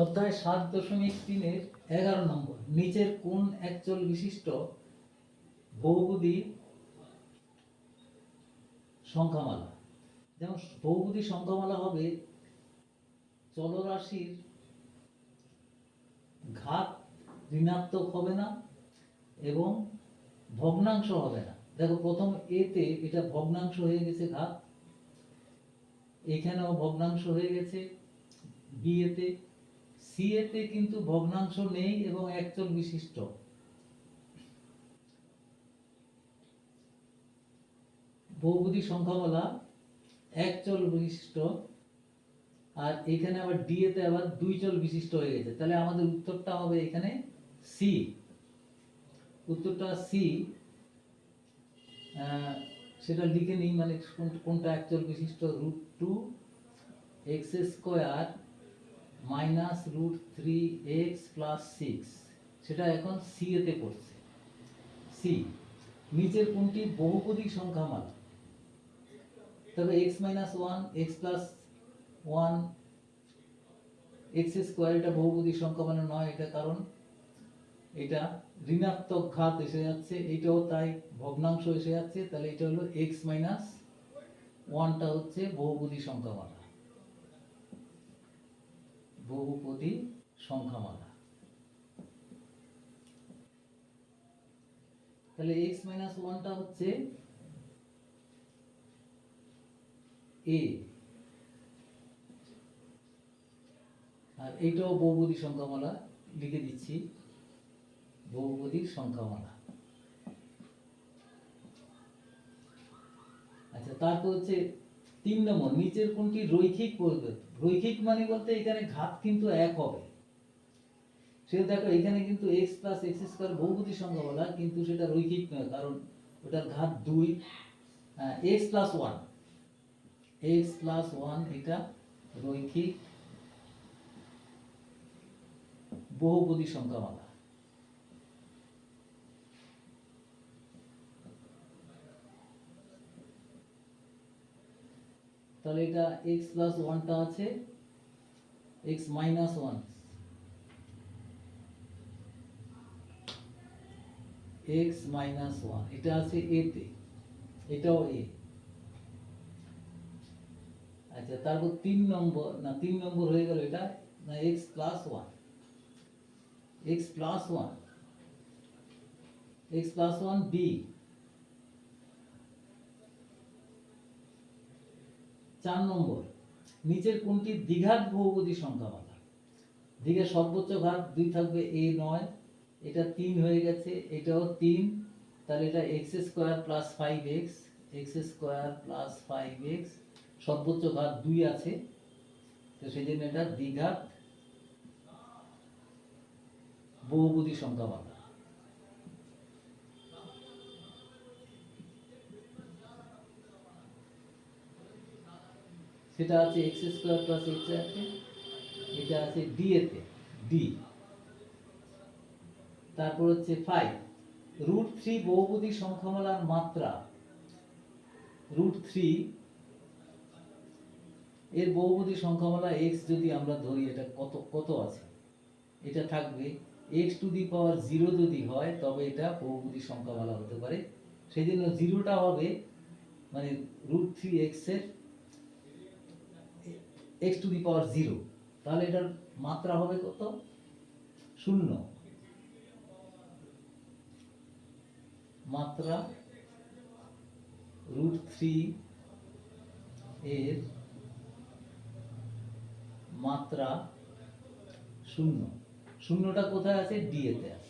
অধ্যায় সাত দশমিক তিনের এগারো নম্বর, নিচের কোন একচল বিশিষ্ট বহুপদী সংখ্যামালা? যেমন বহুপদী সংখ্যামালা হবে চলরাশির ঘাত ঋণাত্মক হবে না এবং ভগ্নাংশ হবে না। দেখো প্রথম এতে এটা ভগ্নাংশ হয়ে গেছে ঘাত, এখানেও ভগ্নাংশ হয়ে গেছে। বি এতে সি এতে কিন্তু ভগ্নাংশ নেই এবং একচল বিশিষ্ট। বহুপদী সংখ্যামালা, একচল বিশিষ্ট, আর এখানে আবার ডি এতে আবার দুই চল বিশিষ্ট হয়ে গেছে। তাহলে আমাদের উত্তরটা হবে এখানে সি। উত্তরটা সি সেটা লিখে নিই মানে কোন- কোনটা একচল বিশিষ্ট root two, x square minus root three x plus six সেটা এখন সি এতে করছে। সি নিচের কোনটি বহুপদী সংখ্যামালা তবে x minus one x plus one x square এটা বহুপদী সংখ্যা মানে নয়, এটা কারণ এটা ঋণাত্মক ঘাত এসে যাচ্ছে, এটাও তাই ভগ্নাংশ এসে যাচ্ছে, তাহলে এটা হলো এক্স মাইনাস ওয়ানটা হচ্ছে বহুপদী সংখ্যামালা বহুপদী সংখ্যামালা। তাহলে এক্স মাইনাস ওয়ানটা হচ্ছে এ আর এইটাও বহুপদী সংখ্যামালা, লিখে দিচ্ছি। বহুপদী সংখ্যামালা। আচ্ছা তারপর হচ্ছে তিন নম্বর, নিচের কোনটি রৈখিক রৈখিক মানে বলতে এখানে ঘাত কিন্তু এক হবে। সেটা দেখো, এখানে কিন্তু এক্স প্লাস এক্স স্কোয়ার বহুপদী সংখ্যা বলা, কিন্তু সেটা রৈখিক নয়, কারণ ওটার ঘাত দুই। X plus one x plus one এটা রৈখিক বহুপদী সংখ্যামালা তাহলে এটা এক্স প্লাস ওয়ানটা আছে x minus one x minus one এটা আছে এতে এটাও এ আচ্ছা তারপর তিন নম্বর না তিন নম্বর হয়ে গেল এটা না x plus one x plus one x plus one B চার নম্বর, নিচের কোনটি দ্বিঘাত বহুপদী সংখ্যা সংখ্যামালা দ্বিঘাত সর্বোচ্চ ঘাত দুই থাকবে এ নয়, এটা তিন হয়ে গেছে, এটাও তিন, তাহলে এটা x square plus five x x square plus five x সর্বোচ্চ ঘাত দুই আছে, তো সেই জন্য এটা দ্বিঘাত বহুপদী সংখ্যা সংখ্যামালা সেটা আছে এক্স স্কোয়ার প্লাস এক্স আছে, এটা আছে ডি এতে ডি তারপর হচ্ছে ফাইভ রুট থ্রি বহুপদী সংখ্যামালার মাত্রা। রুট থ্রি এর বহুপদী সংখ্যামালা এক্স যদি আমরা ধরি, এটা কত কত আছে? এটা থাকবে x to the power zero যদি হয়, তবে এটা বহুপদী সংখ্যামালা হতে পারে। সেই জন্য জিরোটা হবে মানে রুট থ্রি এক্সের x to the power zero তাহলে এটার মাত্রা হবে কত? শূন্য। মাত্রা রুট থ্রি এর মাত্রা শূন্য। শূন্যটা কোথায় আছে? ডি আছে।